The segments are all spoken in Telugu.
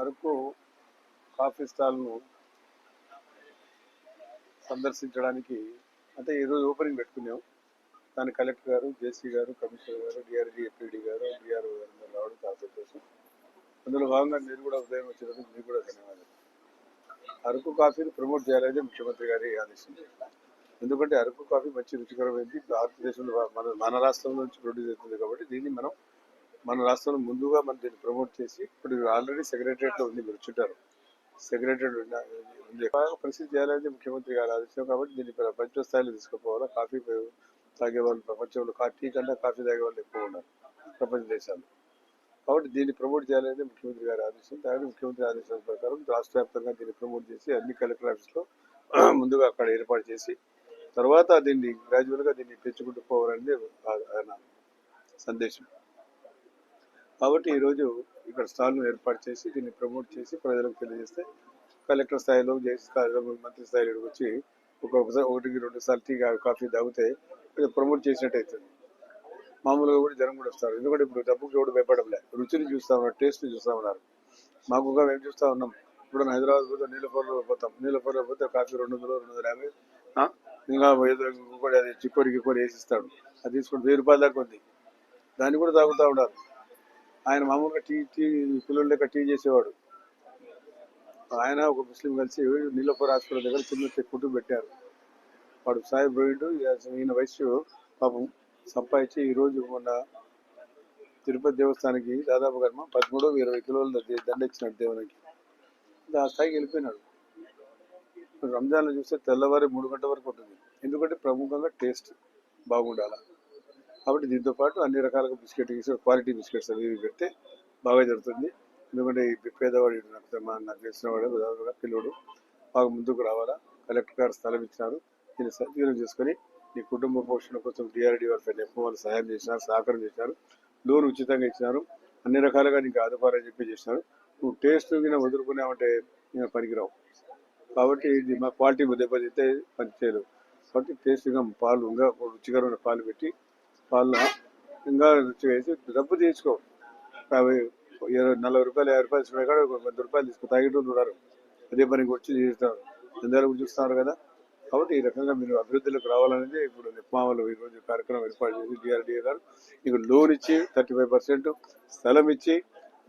అరకు కాఫీ స్టాల్ను సందర్శించడానికి అంటే ఈరోజు ఓపెనింగ్ పెట్టుకున్నాం. దాని కలెక్టర్ గారు జేసీ గారు కమిషనర్ గారు డిఆర్జీ ఎప్పిడి గారు డిఆర్ఓ గారు రావడం చాలా సంతోషం. అందులో భాగంగా మీరు కూడా ఉదయం వచ్చినందుకు మీకు కూడా ధన్యవాదాలు. అరకు కాఫీని ప్రమోట్ చేయాలనేది ముఖ్యమంత్రి గారి ఆదేశం. ఎందుకంటే అరకు కాఫీ మంచి రుచికరమైంది. భారతదేశంలో మన మన రాష్ట్రం నుంచి ప్రొడ్యూస్ అవుతుంది కాబట్టి దీన్ని మనం మన రాష్ట్రంలో ముందుగా మనం దీన్ని ప్రమోట్ చేసి ఇప్పుడు ఆల్రెడీ సెక్రటరియట్లో ఉంది మీరు చుట్టారు. సెక్రటరియట్ ఉంది? ప్రసిద్ధి చేయాలనేది ముఖ్యమంత్రి గారి ఆదేశం కాబట్టి దీన్ని ప్రపంచ స్థాయిలో తీసుకుపోవాలా? కాఫీ తాగే వాళ్ళు ప్రపంచంలో కాఫీ టీ కన్నా కాఫీ తాగే వాళ్ళు ఎక్కువ ఉన్నారు ప్రపంచ దేశాలు కాబట్టి దీన్ని ప్రమోట్ చేయాలనేది ముఖ్యమంత్రి గారి ఆదేశం దాని ముఖ్యమంత్రి ఆదేశాల ప్రకారం రాష్ట్ర వ్యాప్తంగా దీన్ని ప్రమోట్ చేసి అన్ని కలెక్టర్ ఆఫీస్లో ముందుగా అక్కడ ఏర్పాటు చేసి తర్వాత దీన్ని గ్రాడ్యువల్గా దీన్ని పెంచుకుంటూ పోవాలనేది ఆయన సందేశం. కాబట్టి ఈరోజు ఇక్కడ స్టాల్ను ఏర్పాటు చేసి దీన్ని ప్రమోట్ చేసి ప్రజలకు తెలియజేస్తే కలెక్టర్ స్థాయిలో జేసీ స్థాయిలో మంత్రి స్థాయిలో వచ్చి ఒక్కొక్కసారి ఒకటికి రెండు సార్లు టీ కాఫీ తాగితే కొంచెం ప్రమోట్ చేసినట్టు అవుతుంది. మామూలుగా కూడా జనం కూడా వస్తారు. ఎందుకంటే ఇప్పుడు డబ్బుకి ఎవడు భయపడలే రుచిని చూస్తా ఉన్నారు టేస్ట్ చూస్తా ఉన్నారు మాకు మేము చూస్తా ఉన్నాం. ఇప్పుడు హైదరాబాద్ పోతే నీలఫర్లో పోతాం. నీలఫర్లో పోతే కాఫీ రెండు వందలు రెండు వందల యాభై. ఇంకా ఏదో ఇంకొకటి అది చిక్కోడి గిక్కోడి వేసిస్తాడు. అది తీసుకుంటే వెయ్యి రూపాయల దాకా ఉంది. దాన్ని కూడా తాగుతూ ఉన్నారు ఆయన మామూలుగా టీ టీ పిల్లలు లెక్క టీ చేసేవాడు. ఆయన ఒక ముస్లిం కలిసి నీలపూర్ హాస్పిటల్ దగ్గర చిన్న కుటుంబం పెట్టారు. వాడు సాయి పోయిండు ఈయన వయసు పాపం సంపాదించి ఈరోజు మొన్న తిరుపతి దేవస్థానానికి దాదాపు కర్మ పదమూడు ఇరవై కిలోల దండ ఇచ్చినాడు దేవునికి. ఆ స్థాయికి వెళ్ళిపోయినాడు. రంజాన్లో చూస్తే తెల్లవారి మూడు గంటల వరకు ఉంటుంది. ఎందుకంటే ప్రముఖంగా టేస్ట్ బాగుండాలి? కాబట్టి దీంతో పాటు అన్ని రకాలుగా బిస్కెట్ క్వాలిటీ బిస్కెట్స్ అవి పెడితే బాగా జరుగుతుంది. ఎందుకంటే ఈ పేదవాడు నాకు నాకు తెలిసిన వాడు దాదాపుగా పిల్లడు. బాగా ముందుకు రావాలా? కలెక్టర్ గారు స్థలం ఇచ్చినారు. దీన్ని సద్వినియోగం చేసుకొని నీ కుటుంబ పోషణ కోసం డిఆర్డి వారి ఎక్కువ వాళ్ళు సహాయం చేసినారు సహకారం చేసినారు. లోన్ ఉచితంగా ఇచ్చినారు. అన్ని రకాలుగా నీకు ఆదుకోవాలని చెప్పి చేసినారు. నువ్వు టేస్ట్ కింద వదులుకున్నావంటే నేను పనికిరావు. కాబట్టి ఇది మా క్వాలిటీ దెబ్బతిస్తే పని కాబట్టి టేస్ట్గా పాలు ఇంకా రుచికరమైన పాలు పెట్టి పాలు ఇంకా వేసి డబ్బు తీసుకో. యాభై ఇరవై నలభై రూపాయలు యాభై రూపాయలు ఇచ్చిన కాడ వంద రూపాయలు తీసుకో తాగేటోళ్ళు ఉన్నారు. అదే పనికి వచ్చి చేస్తారు అందరూ చూస్తున్నారు కదా? కాబట్టి ఈ రకంగా మీరు అభివృద్ధిలోకి రావాలనేది ఇప్పుడు నిప్మావలు ఈరోజు కార్యక్రమం ఏర్పాటు చేసి డిఆర్డిఏ గారు మీకు లోన్ ఇచ్చి థర్టీ ఫైవ్ పర్సెంట్ స్థలం ఇచ్చి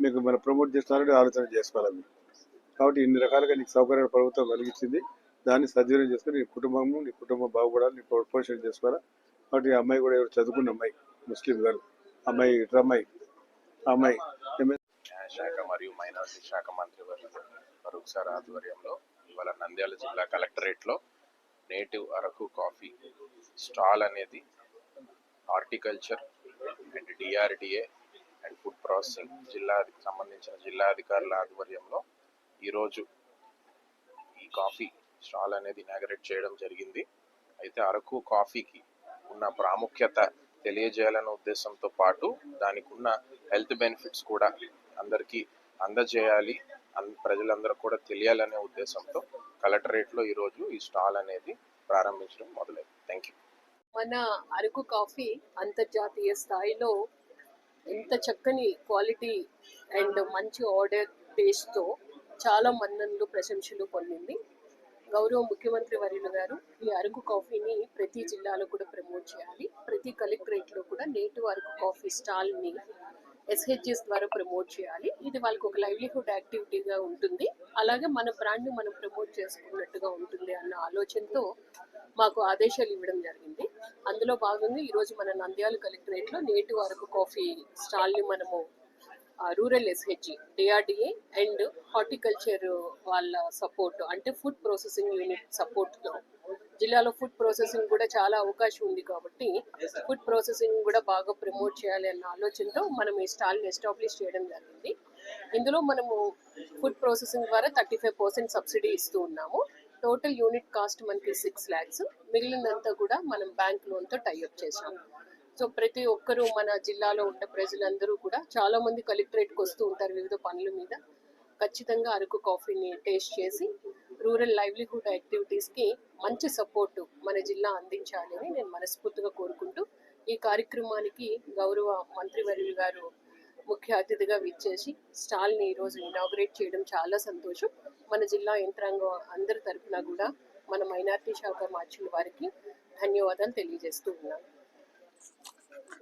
మీకు మనం ప్రమోట్ చేస్తున్నారంటే ఆలోచన చేసుకోవాలి మీరు. కాబట్టి ఇన్ని రకాలుగా నీకు సౌకర్యాలు ప్రభుత్వం కలిగించింది. దాన్ని సద్వినియోగం చేసుకుని నీ కుటుంబము నీ కుటుంబం బాగుపడాలి నీ పోషణ చేసుకోవాలి. కాబట్టి అమ్మాయి కూడా ఎవరు చదువుకున్న అమ్మాయి ముస్లిం గారు అమ్మాయి ఇట్లా అమ్మాయి అమ్మాయి శాఖ మరియు మైనారిటీ శాఖ మంత్రి ఫరూక్ సార్ ఆధ్వర్యంలో ఇవాళ నంద్యాల జిల్లా కలెక్టరేట్లో నేటివ్ అరకు కాఫీ స్టాల్ అనేది horticulture and DRDA and food processing జిల్లా సంబంధించిన జిల్లా అధికారుల ఆధ్వర్యంలో ఈరోజు ఈ కాఫీ స్టాల్ అనేది ఇనాగరేట్ చేయడం జరిగింది. అయితే అరకు కాఫీకి ఉన్న ప్రాముఖ్యత తెలియజేయాలనే ఉద్దేశంతో పాటు దానికి ఉన్న హెల్త్ బెనిఫిట్స్ కూడా అందరికీ అందజేయాలి. ప్రజలందరూ కూడా తెలియాలనే ఉద్దేశంతో కలెక్టరేట్లో ఈరోజు ఈ స్టాల్ అనేది ప్రారంభించడం మొదలైంది. Thank you. మన అరకు కాఫీ అంతర్జాతీయ స్థాయిలో ఎంత చక్కని క్వాలిటీ అండ్ మంచి ఆర్డర్ టేస్ట్తో చాలా మన్ననలు ప్రశంసలు పొందింది. గౌరవ ముఖ్యమంత్రి వర్యులు గారు ఈ అరకు కాఫీని ప్రతి జిల్లాలో కూడా ప్రమోట్ చేయాలి. ప్రతి కలెక్టరేట్లో కూడా నేటివ్ అరకు కాఫీ స్టాల్ని ఎస్హెచ్ఎస్ ద్వారా ప్రమోట్ చేయాలి. ఇది వాళ్ళకి ఒక లైవ్లీహుడ్ యాక్టివిటీగా ఉంటుంది. అలాగే మన బ్రాండ్ని మనం ప్రమోట్ చేసుకున్నట్టుగా ఉంటుంది అన్న ఆలోచనతో మాకు ఆదేశాలు ఇవ్వడం జరిగింది. అందులో భాగంగా ఈరోజు మన నంద్యాల కలెక్టరేట్లో నేటి వరకు కాఫీ స్టాల్ని మనము rural SHG DRDA and horticulture వాళ్ళ సపోర్ట్ అంటే ఫుడ్ ప్రాసెసింగ్ యూనిట్ సపోర్ట్తో జిల్లాలో ఫుడ్ ప్రాసెసింగ్ కూడా చాలా అవకాశం ఉంది కాబట్టి ఫుడ్ ప్రాసెసింగ్ కూడా బాగా ప్రమోట్ చేయాలి అన్న ఆలోచనతో మనం ఈ స్టాల్ని ఎస్టాబ్లిష్ చేయడం జరిగింది. ఇందులో మనము ఫుడ్ ప్రాసెసింగ్ ద్వారా థర్టీ ఫైవ్ పర్సెంట్ సబ్సిడీ ఇస్తూ ఉన్నాము. టోటల్ యూనిట్ కాస్ట్ మనకి సిక్స్ ల్యాక్స్ మిగిలినంతా కూడా మనం బ్యాంక్ లోన్తో టైఅప్ చేసాము సో ప్రతి ఒక్కరూ మన జిల్లాలో ఉన్న ప్రజలందరూ కూడా చాలా మంది కలెక్టరేట్కి వస్తూ ఉంటారు వివిధ పనుల మీద. ఖచ్చితంగా అరకు కాఫీని టేస్ట్ చేసి రూరల్ లైవ్లీహుడ్ యాక్టివిటీస్కి మంచి సపోర్టు మన జిల్లా అందించాలి అని నేను మనస్ఫూర్తిగా కోరుకుంటూ ఈ కార్యక్రమానికి గౌరవ మంత్రివర్యులు గారు ముఖ్య అతిథిగా విచ్చేసి స్టాల్ని ఈరోజు ఇనాగ్రేట్ చేయడం చాలా సంతోషం. మన జిల్లా యంత్రాంగం అందరి తరఫున కూడా మన మైనార్టీ శాఖ మార్చిన వారికి ధన్యవాదాలు తెలియజేస్తూ ఉన్నాను.